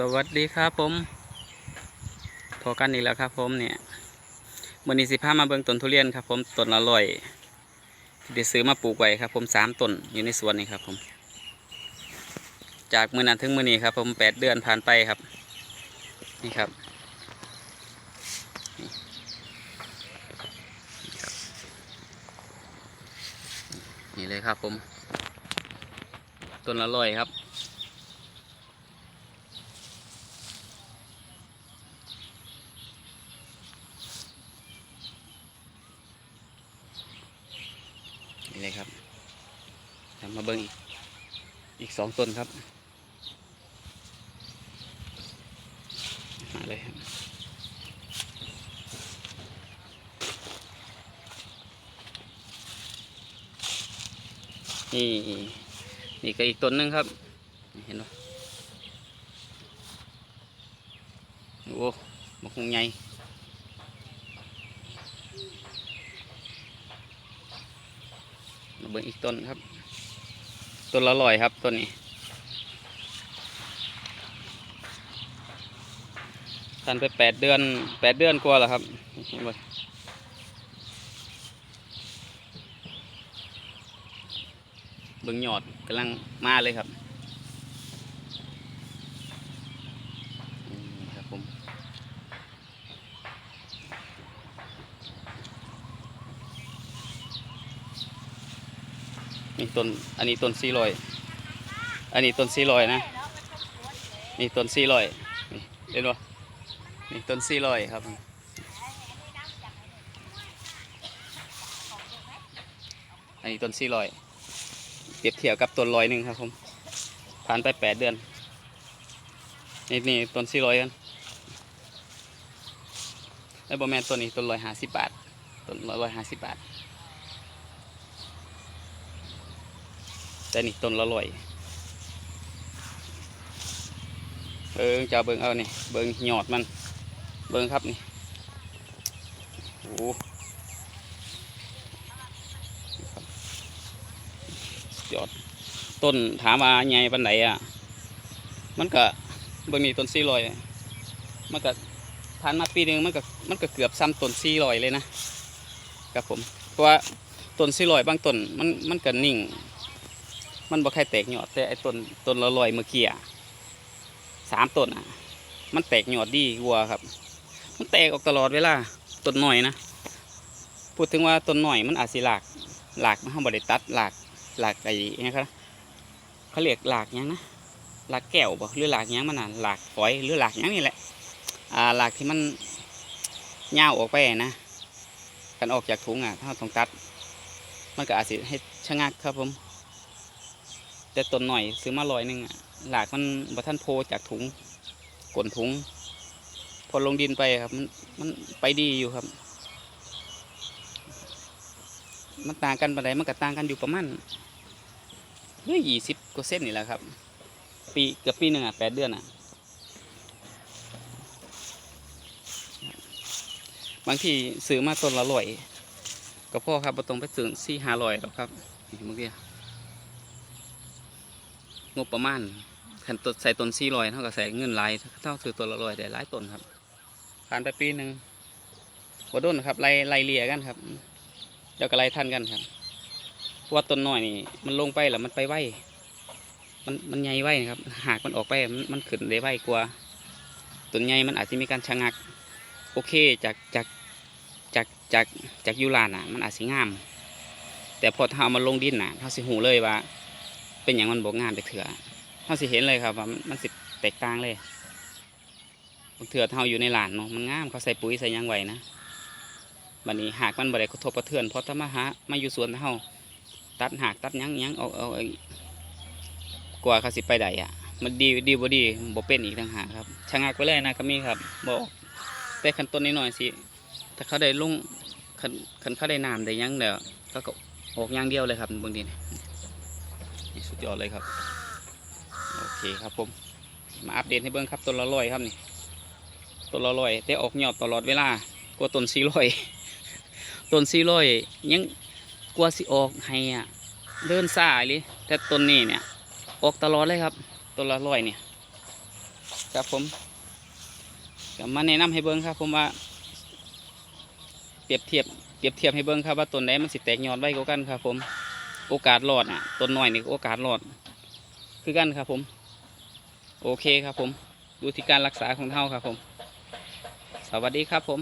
สวัสดีครับผมพอกันอีกแล้วครับผมเนี่ยวันนี้สิพามาเบิ่งต้นทุเรียนครับผมต้นละร้อยที่ได้ซื้อมาปลูกไว้ครับ ผมสามต้นอยู่ในสวนนี่ครับผม จากมือนั้นถึงมือนี้ครับ ผมแปดเดือนผ่านไปครับ นี่ครับนี่เลยครับผมต้นละร้อยครับ นี่เลยครับทำมาเบิ้งอีกอีกสองต้นครับ มาเลยครับนี่นี่ก็อีกต้นหนึงครับ เห็นปะโอ้มันคงใหญ่ มา เบิ่งอีกต้นครับ ต้นละลอยครับต้นนี้ทันไปแปดเดือนแปดเดือนกว่าแล้วครับเบิ่งยอดกำลังมาเลยครับอืมครับผม นี่ต้นอันนี้ต้นสี่ร้อย อันนี้ต้นสี่ร้อยนะ นี่ต้นสี่ร้อยนี่เห็นปะนี่ต้นสี่ร้อยครับ อันนี้ต้นสี่ร้อยเปรียบเทียบกับต้นร้อยหนึ่งครับผมผ่านไปแปดเดือน นี่นี่ต้นสี่ร้อยกันแล้วบอแมนต้นนี้ต้นร้อยห้าสิบบาทต้นร้อยห้าสิบบาท แต่นี่ต้นละร้อยเบิ่งจะเอาเบิ่งเอานี่เบิ่งหยอดมัน เบิ่งครับนี่โอ้โหยอดต้นถามว่าใหญ่ปันไหนอะ มันก็เบิ่งนี่ต้นสี่ร้อยมันก็ผ่านมาปีหนึ่งมันก็มันก็เกือบซ้ำต้นสี่ร้อยเลยนะครับผมเพราะว่าต้นสี่ร้อยบางต้นมันมันก็นิ่ง มันบ่ใครแตกยอดแต่ไอ้ต้นต้นละลอยเมื่อกี้อะสามต้นอะ มันแตกยอดดีกว่าครับ มันแตกออกตลอดเวลาต้นหน่อยนะพูดถึงว่าต้นหน่อยมันอาจสิหลากหลากมันห้ามบริตัดหลากหลากไอ้เนี่ครับเขาเรียกหลากยังนะหลากแก้วบ่หรือหลากยังมันน่ะหลากฝอยหรือหลากยังนี่แหละอ่าหลากที่มันเงาออกไปนะกันออกจากถุงอะถ้าเราต้องตัด มันก็อาจสิให้ชะงักครับผม แต่ต้นหน่อยซื้อมาลอยหนึ่งหลากมันบ่ท่านโพจากถุงกลนถุง พอลงดินไปครับ มันมันไปดีอยู่ครับ มันต่างกันปานใดมันก็ต่างกันอยู่ประมาณเฮ้ยยี่สิบกว่าเส้นนี่แหละครับ ปีเกือบปีหนึ่งอะแปดเดือนอะ บางทีซื้อมาต้นละร้อยก็พ่อครับบ่ต้องไปซื้อสี่ห้าร้อยหรอกครับนี่เมื่อกี้ งบประมาณขันตใส่ต้นสี่ร้อยเท่ากับใส่เงินหลายเท่าซื้อตัวละร้อยได้หลายต้นครับผ่านไปปีหนึ่งบ่โดนครับไล่ไล่เลี่ยกันครับเดี๋ยวก็ไล่ทันกันครับว่าต้นหน้อยนี่มันลงไปแล้วมันไปไวมันมันใหญ่ไวครับ หากมันออกไปมันมันขึ้นได้ไวกว่าต้นใหญ่มันอาจจะมีการชะงัก โอเคจากจากจากจากจากยูลานอะ มันอาจสิงาม แต่พอถ้าเอามาลงดินน่ะเขาสิหูเลยว่า เป็นอย่างมันบกงามไปเถื่อเขาสิเห็นเลยครับว่ามันสิแตกต่างเลยบางเถื่อเท่าอยู่ในหลานเนาะมันงามเขาใส่ปุ๋ยใส่ยังไว้นะบัดนี้หากมันบ่ได้กระทบกระเทือนเพราะถ้ามาหามาอยู่สวนเฮาตัดหากตัดยังยังเอาเอาเอากว่าเขาสิไปได้อะ มันดีดีบ่ดีบ่เป็นอีกต่างหากครับชะงักไปเลยนะก็มีครับบอกแต่ขั้นต้นนิดหน่อยสิถ้าเขาได้ลงคันคันเขาได้น้ำได้ยังเดี๋ยวเขาก็ออกย่างเดียวเลยครับบางทีนี่นี่ สุดยอดเลยครับ โอเคครับผม มาอัปเดตให้เบิ้งครับต้นละร้อยครับนี่ต้นละร้อยแต่ออกยอดตลอดเวลากว่าต้นสี่ร้อยต้นสี่ร้อยยังกว่าสิออกให้อะเดินสายเลยแต่ต้นนี้เนี่ย ออกตลอดเลยครับต้นละร้อยเนี่ยครับผมก็มาแนะนำให้เบิ้งครับ ผมว่า เปรียบเทียบเปรียบเทียบให้เบิ้งครับว่าต้นไหนมันสิแตกยอดไว้กว่ากันครับผม โอกาสรอดอะต้นน้อยนี่โอกาสรอด คือกันครับผม โอเคครับผม ดูที่การรักษาของเท่าครับผม สวัสดีครับผม